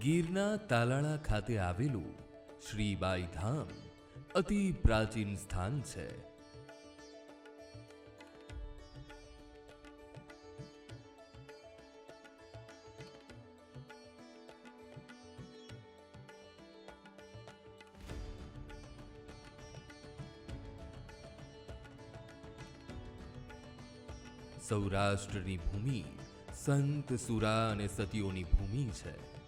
ગીરના તાલાળા ખાતે આવેલું શ્રીબાઈ ધામ અતિ પ્રાચીન સ્થાન છે. સૌરાષ્ટ્રની ભૂમિ સંત સુરા અને સતીઓની ભૂમિ છે.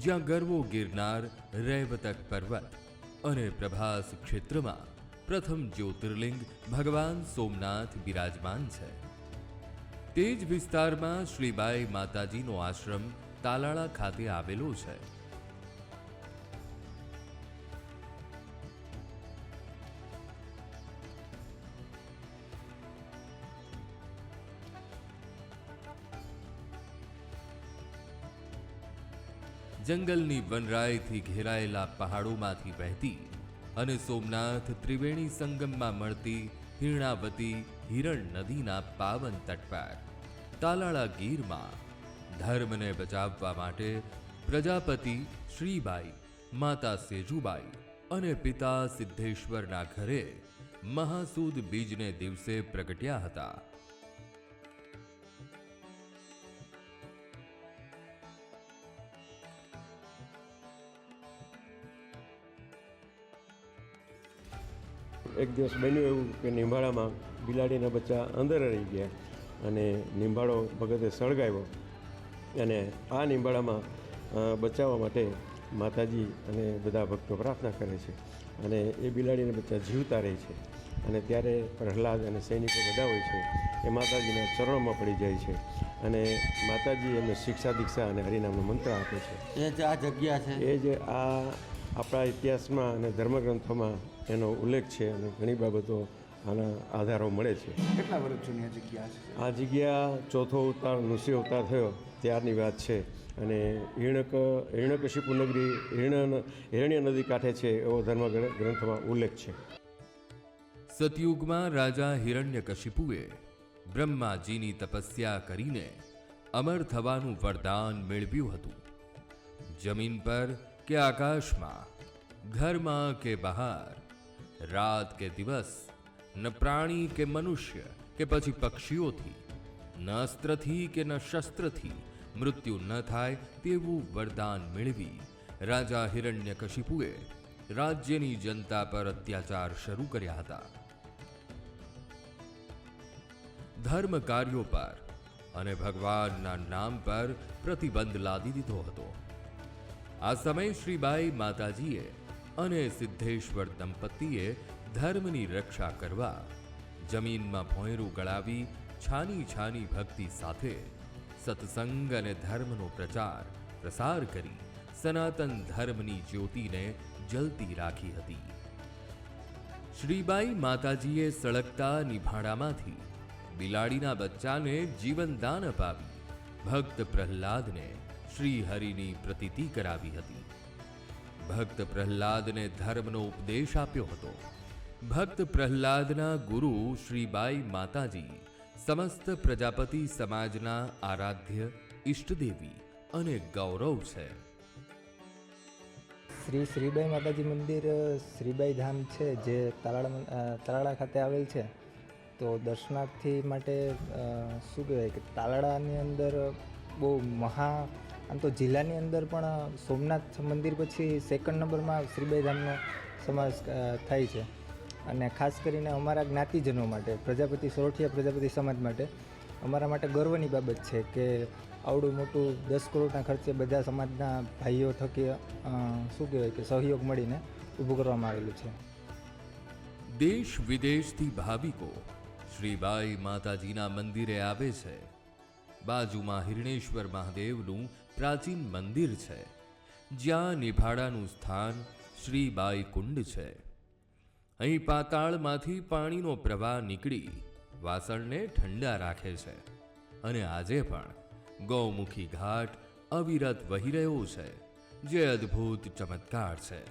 જ્યાં ગરવો ગિરનાર રૈવતક પર્વત અને પ્રભાસ ક્ષેત્રમાં પ્રથમ જ્યોતિર્લિંગ ભગવાન સોમનાથ બિરાજમાન છે. તે જ વિસ્તારમાં શ્રીબાઈ માતાજીનો આશ્રમ તાલાળા ખાતે આવેલો છે. જંગલની વનરાયથી ઘેરાયેલા પહાડોમાંથી વહેતી અને સોમનાથ ત્રિવેણી સંગમમાં મળતી હિરણાવતી હિરણ નદીના પાવન તટ પર તાલાળા ગીરમાં ધર્મને બચાવવા માટે પ્રજાપતિ શ્રીબાઈ, માતા સેજુબાઈ અને પિતા સિદ્ધેશ્વરના ઘરે મહાસૂદ બીજને દિવસે પ્રગટ્યા હતા. એક દિવસ બન્યું એવું કે નિંભાળામાં બિલાડીના બચ્ચા અંદર રહી ગયા અને નિંભાળો ભગતે સળગાવ્યો. અને આ નિંભાળામાં બચાવવા માટે માતાજી અને બધા ભક્તો પ્રાર્થના કરે છે અને એ બિલાડીના બચ્ચા જીવતા રહે છે. અને ત્યારે પ્રહલાદ અને સૈનિકો બધા હોય છે એ માતાજીના ચરણોમાં પડી જાય છે અને માતાજી એમને શિક્ષા દીક્ષા અને હરિનામનો મંત્ર આપે છે. એ જે આ જગ્યા છે? એ જે આ આપણા ઇતિહાસમાં અને ધર્મગ્રંથોમાં એનો ઉલ્લેખ છે અને ઘણી બાબતો આના આધારો મળે છે. કેટલા વર્ષ જૂની આ જગ્યા છે આ જગ્યા ચોથો અવતાર નૃસિંહ અવતાર થયો. ત્યારની વાત છે. અને હિરણક હિરણકશિપુ નગરી હિરણ હિરણ્ય નદી કાંઠે છે એવો ધર્મ ગ્રંથમાં ઉલ્લેખ છે. સતયુગમાં રાજા હિરણ્યકશિપુએ બ્રહ્માજીની તપસ્યા કરીને અમર થવાનું વરદાન મેળવ્યું હતું. જમીન પર કે આકાશમાં ઘરમાં કે બહાર રાત કે દિવસ ન પ્રાણી કે મનુષ્ય કે પછી પક્ષીઓથી ન અસ્ત્રથી કે ન શસ્ત્રથી મૃત્યુ ન થાય તેવું વરદાન મેળવી રાજા હિરણ્યકશિપુએ રાજ્યની જનતા પર અત્યાચાર શરૂ કર્યા હતા ધર્મ કાર્યો પર અને ભગવાનના નામ પર પ્રતિબંધ લાદી દીધો હતો આ સમયે શ્રીબાઈ માતાજીએ અને સિદ્ધેશ્વર દંપતીએ ધર્મની રક્ષા કરવા જમીનમાં ભોંયરું ગળાવી છાની છાની ભક્તિ સાથે સત્સંગ અને ધર્મનો પ્રચાર, પ્રસાર કરી સનાતન ધર્મની જ્યોતિને જલતી રાખી હતી. શ્રીબાઈ માતાજીએ સળગતા નિભાડામાંથી બિલાડીના બચ્ચાને જીવનદાન અપાવી ભક્ત પ્રહલાદને શ્રી હરિની પ્રતીતિ કરાવી હતી. ભક્ત પ્રહલાદને ધર્મનો ઉપદેશ આપ્યો હતો. ભક્ત પ્રહલાદના ગુરુ શ્રીબાઈ માતાજી, સમસ્ત પ્રજાપતિ સમાજના આરાધ્ય, ઈષ્ટદેવી અને ગૌરવ છે. શ્રી શ્રીબાઈ માતાજી મંદિર શ્રીબાઈ ધામ છે, જે તાલાળા તાલાળા ખાતે આવેલ છે. તો દર્શનાર્થી માટે શું કહેવાય કે તાલાળાની અંદર બહુ મહા, આમ તો જિલ્લાની અંદર પણ સોમનાથ મંદિર પછી સેકન્ડ નંબરમાં શ્રીબાઈધામનો સમાવેશ થાય છે. અને ખાસ કરીને અમારા જ્ઞાતિજનો માટે, પ્રજાપતિ, સોરઠિયા પ્રજાપતિ સમાજ માટે, અમારા માટે ગર્વની બાબત છે કે આવડું મોટું દસ કરોડના ખર્ચે બધા સમાજના ભાઈઓ થકી શું કહેવાય કે સહયોગ મળીને ઊભું કરવામાં આવેલું છે. દેશ વિદેશથી ભાવિકો શ્રીબાઈ માતાજીના મંદિરે આવે છે. બાજુમાં હિરણેશ્વર મહાદેવનું પ્રાચીન મંદિર છે, જ્યાં નિભાડાનું સ્થાન શ્રીબાઈ કુંડ છે. અહીં પાતાળમાંથી પાણીનો પ્રવાહ નીકળી વાસણને ઠંડા રાખે છે અને આજે પણ ગૌમુખી ઘાટ અવિરત વહી રહ્યો છે, જે અદ્ભુત ચમત્કાર છે.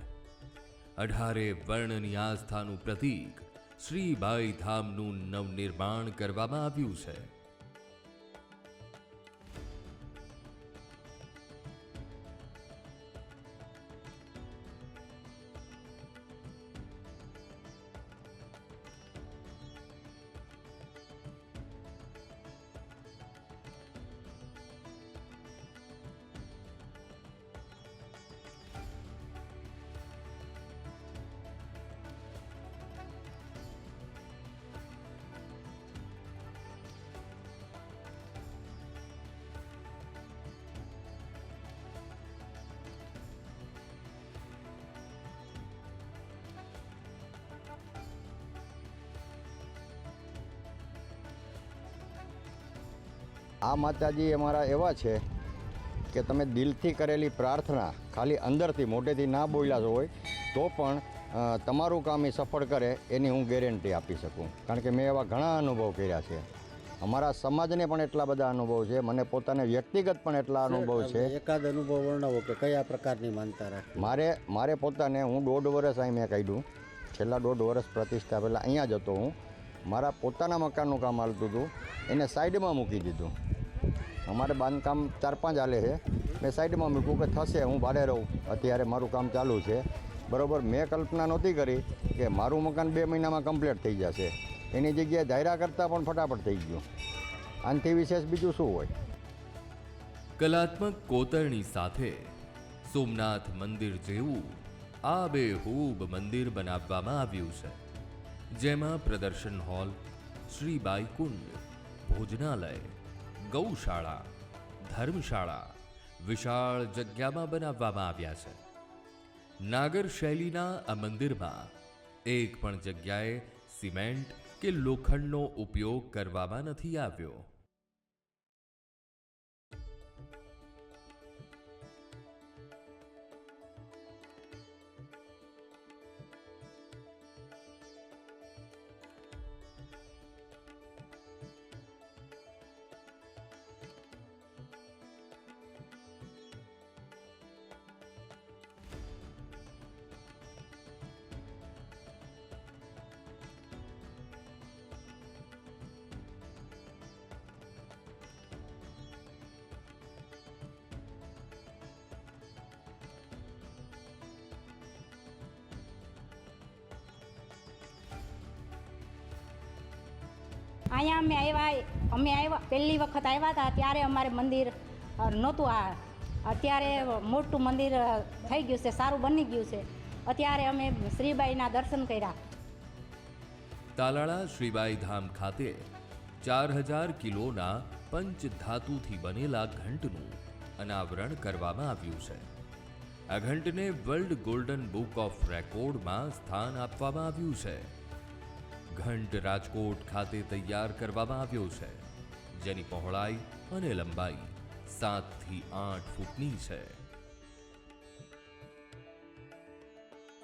અઢારે વર્ણની આસ્થાનું પ્રતીક શ્રીબાઈ ધામનું નવનિર્માણ કરવામાં આવ્યું છે. આ માતાજી અમારા એવા છે કે તમે દિલથી કરેલી પ્રાર્થના ખાલી અંદરથી મોઢેથી ના બોલ્યા હોય તો પણ તમારું કામ એ સફળ કરે એની હું ગેરંટી આપી શકું. કારણ કે મેં એવા ઘણા અનુભવ કર્યા છે. અમારા સમાજને પણ એટલા બધા અનુભવ છે મને પોતાને વ્યક્તિગત પણ એટલા અનુભવ છે. એકાદ અનુભવ વર્ણવો કે કયા પ્રકારની માનતા રાખે? મારે મારે પોતાને હું દોઢ વર્ષ અહીં મેં કાઢ્યું. છેલ્લા દોઢ વર્ષ પ્રતિષ્ઠા પહેલાં અહીંયા જ હતો હું. મારા પોતાના મકાનનું કામ હાલતું હતું. એને સાઈડમાં મૂકી દીધું. અમારે બાંધકામ ચાર પાંચ હાલે છે. મેં સાઈડમાં મૂક્યું કે થશે, હું ભાડે રહું. અત્યારે મારું કામ ચાલુ છે. બરાબર, મેં કલ્પના નહોતી કરી કે મારું મકાન બે મહિનામાં કમ્પ્લીટ થઈ જશે. એની જગ્યાએ ધાર્યા કરતાં પણ ફટાફટ થઈ ગયું. આનાથી વિશેષ બીજું શું હોય? કલાત્મક કોતરણી સાથે સોમનાથ મંદિર જેવું આબેહૂબ મંદિર બનાવવામાં આવ્યું છે. જેમાં પ્રદર્શન હોલ, શ્રીબાઈ કુંડ, ભોજનાલય, ગૌશાળા, ધર્મશાળા વિશાળ જગ્યામાં બનાવવામાં આવ્યા છે. નાગર શૈલીના આ મંદિરમાં એક પણ જગ્યાએ સિમેન્ટ કે લોખંડનો ઉપયોગ કરવામાં નથી આવ્યો. અહીંયા અમે આવ્યા અમે આવ્યા પહેલી વખત આવ્યા હતા, ત્યારે અમારે મંદિર નહોતું આ અત્યારે મોટું મંદિર થઈ ગયું છે, સારું બની ગયું છે. અત્યારે અમે શ્રીબાઈના દર્શન કર્યા. તાલાળા શ્રીબાઈ ધામ ખાતે ચાર હજાર કિલોના પંચ ધાતુથી બનેલા ઘંટનું અનાવરણ કરવામાં આવ્યું છે. આ ઘંટને વર્લ્ડ ગોલ્ડન બુક ઓફ રેકોર્ડમાં સ્થાન આપવામાં આવ્યું છે. ઘંટ રાજકોટ ખાતે તૈયાર કરવામાં આવ્યો છે. જેની પહોળાઈ અને લંબાઈ સાતથી આઠ ફૂટની છે.